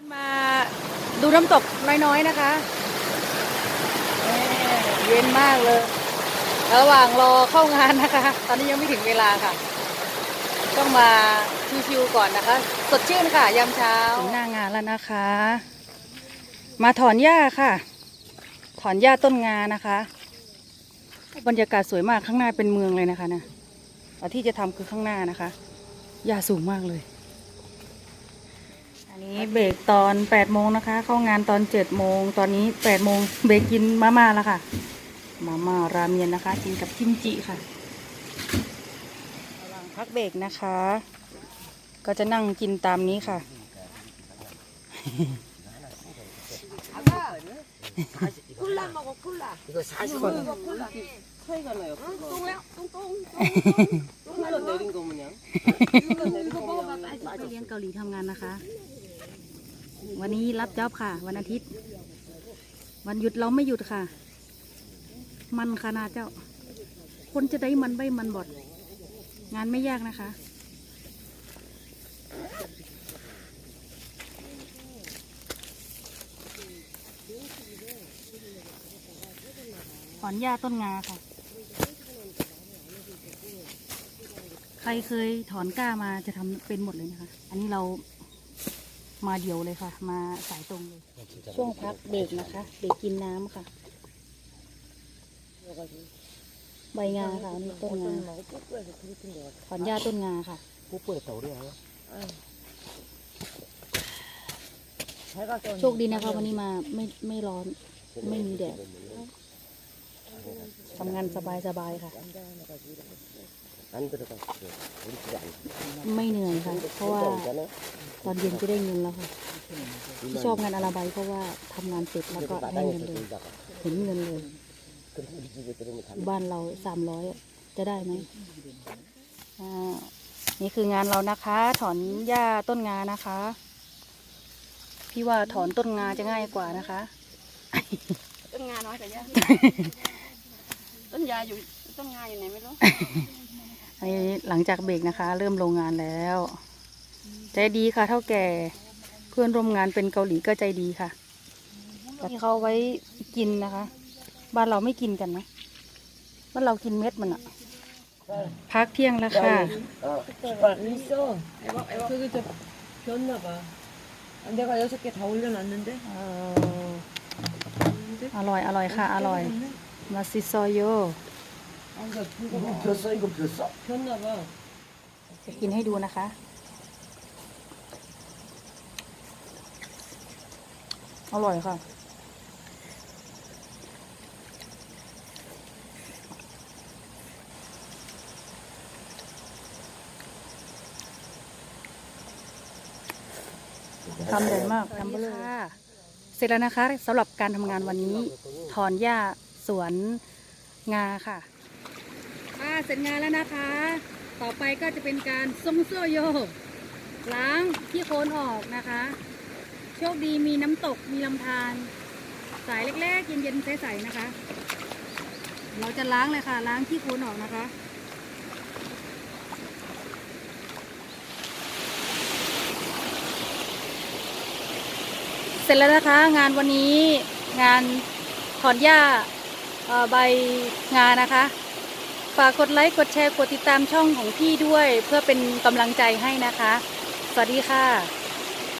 คนมาดูน้ำตกน้อยๆนะคะ เย็นมากเลย ระหว่างรอเข้างานนะคะ ตอนนี้ยังไม่ถึงเวลาค่ะ ต้องมาชิวๆก่อนนะคะ สดชื่นค่ะยามเช้าถึงหน้างานแล้วนะคะ มาถอนหญ้าค่ะ ถอนหญ้าต้นงานะคะ บรรยากาศสวยมากข้างหน้าเป็นเมืองเลยนะคะนะเอาที่จะทำคือข้างหน้านะคะหญ้าสูงมากเลย อันนี้เบรกตอน8โมงนะคะ เข้างานตอน7โมง ตอนนี้8โมงเบรกกินมาม่าแล้วค่ะ มาม่าราเมียนนะคะ กินกับกิมจิค่ะระหว่างพักเบรกนะคะ ก็จะนั่งกินตามนี้ค่ะ 콜라 먹어 콜라 이거 40원. 차이가 나요. 똥이야 똥똥 콜라 내린 거 뭐냐? 이거 먹어봐 ไปเลี้ยงเกาหลีทำงานนะคะ วันนี้รับจ็อบค่ะ วันอาทิตย์ วันหยุดเราไม่หยุดค่ะ มันขนาดเจ้า คนจะได้มันใบมันบดงานไม่ยากนะคะ ถอนหญ้าต้นงาค่ะ ใครเคยถอนก้ามาจะทำเป็นหมดเลยนะคะ อันนี้เรา มาเดียวเลยค่ะ มาสายตรงเลย ช่วงพักเบรกนะคะเบรกกินน้ำค่ะ ใบงาค่ะนี่ต้นงาถอนหญ้าต้นงาค่ะ ผู้เปิดเตาด้วยเหโชคดีนะคะวันนี้มาไม่ไม่ร้อน ไม่มีแดด ทำงานสบายสบายค่ะ ไม่เหนื่อยค่ะ เพราะว่าตอนเย็นจะได้เงินแล้วค่ะที่ชอบงานอาราบัยเพราะว่าทำงานเสร็จแล้วก็ได้เงินเลยเห็นเงินเลย บ้านเราสามร้อยจะได้ไหมนี่คืองานเรานะคะ ถอนหญ้าต้นงานะคะ พี่ว่าถอนต้นงาจะง่ายกว่านะคะ ต้นงาน้อยแต่าเยอ ยาอยู่ต้นงาอยู่ไหนไม่รู้ อันนี้หลังจากเบรกนะคะ เริ่มโรงงานแล้ว ใจดีค่ะ เท่าแก่เพื่อนร่วมงานเป็นเกาหลีก็ใจดีค่ะแต่เขาเอาไว้กินนะคะ บ้านเราไม่กินกันนะบ้านเรากินเม็ดมันอะพักเที่ยงแล้วค่ะ 어, 있어. 저기 저 비었나 봐. 내가 여섯 개 다 올려놨는데. เอ่ออร่อยอร่อยค่ะ อร่อย ม าซิซอยโย 아, 그러니까 이거 이거 폈어 이거 폈어. 비었나 봐. จะกินให้ดูนะคะ อร่อยค่ะ ทำใหญ่มากทำเบลอค่ะ เสร็จแล้วนะคะสำหรับการทำงานวันนี้ ถอนหญ้า สวนงาค่ะค่ะเสร็จงานแล้วนะคะ ต่อไปก็จะเป็นการทรงโซโยล้างที่โคนออกนะคะ โชคดีมีน้ำตกมีลำธารสายเล็กๆเย็นๆใสๆนะคะ เราจะล้างเลยค่ะ ล้างที่โคนออกนะคะเสร็จแล้วนะคะงานวันนี้งานถอนหญ้า ใบงานนะคะ ฝากกดไลค์กดแชร์กดติดตามช่องของพี่ด้วย เพื่อเป็นกำลังใจให้นะคะ สวัสดีค่ะ